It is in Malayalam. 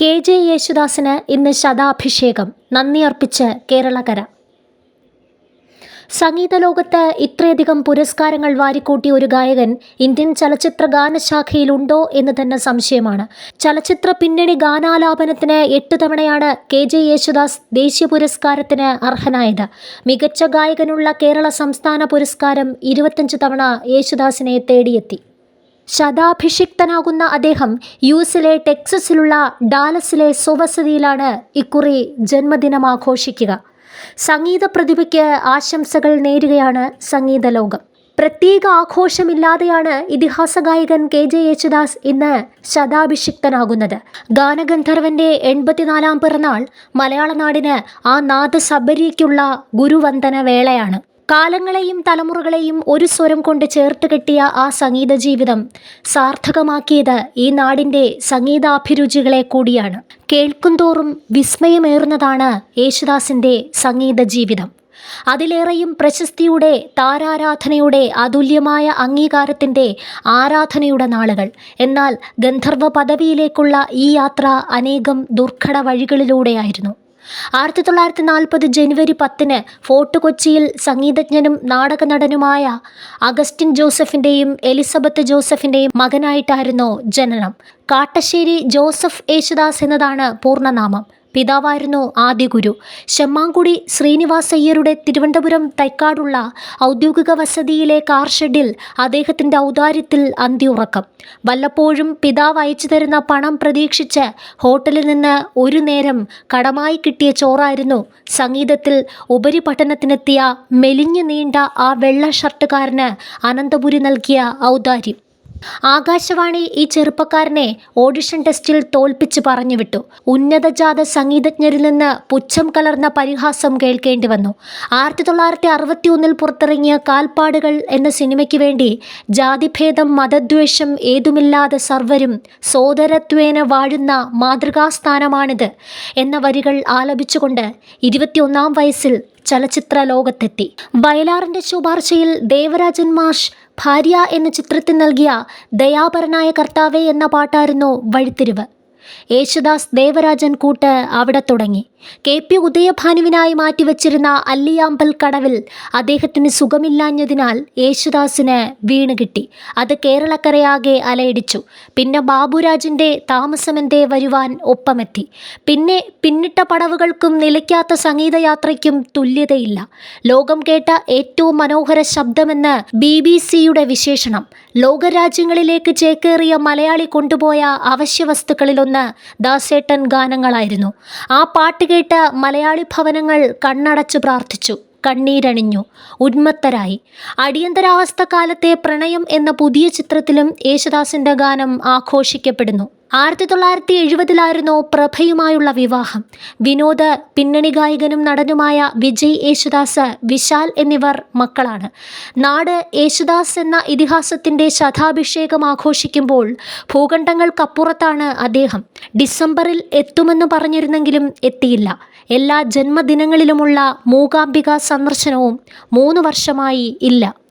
കെ ജെ യേശുദാസിന് ഇന്ന് ശതാഭിഷേകം. നന്ദി അർപ്പിച്ച് കേരളകര. സംഗീത ലോകത്ത് ഇത്രയധികം പുരസ്കാരങ്ങൾ വാരിക്കൂട്ടിയ ഒരു ഗായകൻ ഇന്ത്യൻ ചലച്ചിത്ര ഗാനശാഖയിലുണ്ടോ എന്ന് തന്നെ സംശയമാണ്. ചലച്ചിത്ര പിന്നണി ഗാനാലാപനത്തിന് എട്ട് തവണയാണ് കെ ജെ യേശുദാസ് ദേശീയ പുരസ്കാരത്തിന് അർഹനായത്. മികച്ച ഗായകനുള്ള കേരള സംസ്ഥാന പുരസ്കാരം ഇരുപത്തഞ്ച് തവണ യേശുദാസിനെ തേടിയെത്തി. ശതാഭിഷിക്തനാകുന്ന അദ്ദേഹം യു എസിലെ ടെക്സസിലുള്ള ഡാലസിലെ സ്വവസതിയിലാണ് ഇക്കുറി ജന്മദിനം ആഘോഷിക്കുക സംഗീത പ്രതിഭയ്ക്ക് ആശംസകൾ നേരുകയാണ് സംഗീത ലോകം പ്രത്യേക ആഘോഷമില്ലാതെയാണ് ഇതിഹാസ ഗായകൻ കെ ജെ യേശുദാസ് ഇന്ന് ശതാഭിഷിക്തനാകുന്നത്. ഗാനഗന്ധർവന്റെ എൺപത്തിനാലാം പിറന്നാൾ മലയാള നാടിന് ആ നാദസബരിക്കുള്ള ഗുരുവന്ദന വേളയാണ്. കാലങ്ങളെയും തലമുറകളെയും ഒരു സ്വരം കൊണ്ട് ചേർത്ത് കെട്ടിയ ആ സംഗീത ജീവിതം സാർത്ഥകമാക്കിയത് ഈ നാടിന്റെ സംഗീതാഭിരുചികളെ കൂടിയാണ്. കേൾക്കുന്തോറും വിസ്മയമേറുന്നതാണ് യേശുദാസിന്റെ സംഗീത ജീവിതം അതിലേറെയും പ്രശസ്തിയുടെ താരാരാധനയുടെ അതുല്യമായ അംഗീകാരത്തിന്റെ ആരാധനയുടെ നാളുകൾ. എന്നാൽ ഗന്ധർവ പദവിയിലേക്കുള്ള ഈ യാത്ര അനേകം ദുർഘട വഴികളിലൂടെയായിരുന്നു. ആയിരത്തി തൊള്ളായിരത്തി നാൽപ്പത് ജനുവരി പത്തിന് ഫോർട്ട് കൊച്ചിയിൽ സംഗീതജ്ഞനും നാടക നടനുമായ അഗസ്റ്റിൻ ജോസഫിന്റെയും എലിസബത്ത് ജോസഫിന്റെയും മകനായിട്ടായിരുന്നു ജനനം. കാട്ടശ്ശേരി ജോസഫ് യേശുദാസ് എന്നതാണ് പൂർണനാമം. പിതാവായിരുന്നു ആദ്യ ഗുരു ശമ്മാങ്കുടി ശ്രീനിവാസയ്യരുടെ തിരുവനന്തപുരം തൈക്കാടുള്ള ഔദ്യോഗിക വസതിയിലെ കാർ ഷെഡിൽ അദ്ദേഹത്തിന്റെ ഔദാര്യത്തിൽ അന്തിയുറക്കം. വല്ലപ്പോഴും പിതാവ് അയച്ചു തരുന്ന പണം പ്രതീക്ഷിച്ച് ഹോട്ടലിൽ നിന്ന് ഒരു നേരം കടമായി കിട്ടിയ ചോറായിരുന്നു സംഗീതത്തിൽ ഉപരിപഠനത്തിനെത്തിയ മെലിഞ്ഞു നീണ്ട ആ വെള്ള ഷർട്ടുകാരന് അനന്തപുരി നൽകിയ ഔദാര്യം. ആകാശവാണി ഈ ചെറുപ്പക്കാരനെ ഓഡിഷൻ ടെസ്റ്റിൽ തോൽപ്പിച്ച് പറഞ്ഞുവിട്ടു. ഉന്നതജാത സംഗീതജ്ഞരിൽ നിന്ന് പുച്ഛം കലർന്ന പരിഹാസം കേൾക്കേണ്ടി വന്നു. ആയിരത്തി തൊള്ളായിരത്തി അറുപത്തി ഒന്നിൽ പുറത്തിറങ്ങിയ കാൽപ്പാടുകൾ എന്ന സിനിമയ്ക്ക് വേണ്ടി ജാതിഭേദം മതദ്വേഷം ഏതുമില്ലാതെ സർവരും സോദരത്വേന വാഴുന്ന മാതൃകാസ്ഥാനമാണിത് എന്ന വരികൾ ആലപിച്ചുകൊണ്ട് ഇരുപത്തിയൊന്നാം വയസ്സിൽ ചലച്ചിത്ര ലോകത്തെത്തി വയലാറിന്റെ ശുപാർശയിൽ ദേവരാജൻ മാഷ് ഭാര്യ എന്ന ചിത്രത്തിൽ നൽകിയ ദയാപരനായ കർത്താവേ എന്ന പാട്ടായിരുന്നു വഴിത്തിരിവ്. യേശുദാസ് ദേവരാജൻ കൂട്ട് അവിടെ തുടങ്ങി. കെ പി ഉദയഭാനുവിനായി മാറ്റിവെച്ചിരുന്ന അല്ലിയാമ്പൽ കടവിൽ അദ്ദേഹത്തിന് സുഖമില്ലാഞ്ഞതിനാൽ യേശുദാസിന് വീണ് കിട്ടി. അത് കേരളക്കരയാകെ അലയിടിച്ചു. പിന്നെ ബാബുരാജിന്റെ താമസമെന്തേ വരുവാൻ ഒപ്പമെത്തി. പിന്നെ പിന്നിട്ട പടവുകൾക്കും നിലയ്ക്കാത്ത സംഗീതയാത്രയ്ക്കും തുല്യതയില്ല. ലോകം കേട്ട ഏറ്റവും മനോഹര ശബ്ദമെന്ന് ബി ബി സിയുടെ വിശേഷണം. ലോകരാജ്യങ്ങളിലേക്ക് ചേക്കേറിയ മലയാളി കൊണ്ടുപോയ അവശ്യ വസ്തുക്കളിലൊന്ന് ദാസേട്ടൻ ഗാനങ്ങളായിരുന്നു. ആ പാട്ട് കേട്ട മലയാളി ഭവനങ്ങൾ കണ്ണടച്ചു പ്രാർത്ഥിച്ചു. കണ്ണീരണിഞ്ഞു. ഉന്മത്തരായി. അടിയന്തരാവസ്ഥ കാലത്തെ പ്രണയം എന്ന പുതിയ ചിത്രത്തിലും യേശുദാസിന്റെ ഗാനം ആഘോഷിക്കപ്പെടുന്നു. ആയിരത്തി തൊള്ളായിരത്തി എഴുപതിലായിരുന്നു പ്രഭയുമായുള്ള വിവാഹം. വിനോദ് പിന്നണി ഗായകനും നടനുമായ വിജയ് യേശുദാസ് വിശാൽ എന്നിവർ മക്കളാണ്. നാട് യേശുദാസ് എന്ന ഇതിഹാസത്തിന്റെ ശതാഭിഷേകം ആഘോഷിക്കുമ്പോൾ ഭൂഖണ്ഡങ്ങൾക്കപ്പുറത്താണ് അദ്ദേഹം. ഡിസംബറിൽ എത്തുമെന്ന് പറഞ്ഞിരുന്നെങ്കിലും എത്തിയില്ല. എല്ലാ ജന്മദിനങ്ങളിലുമുള്ള മൂകാംബിക സന്ദർശനവും മൂന്ന് വർഷമായി ഇല്ല.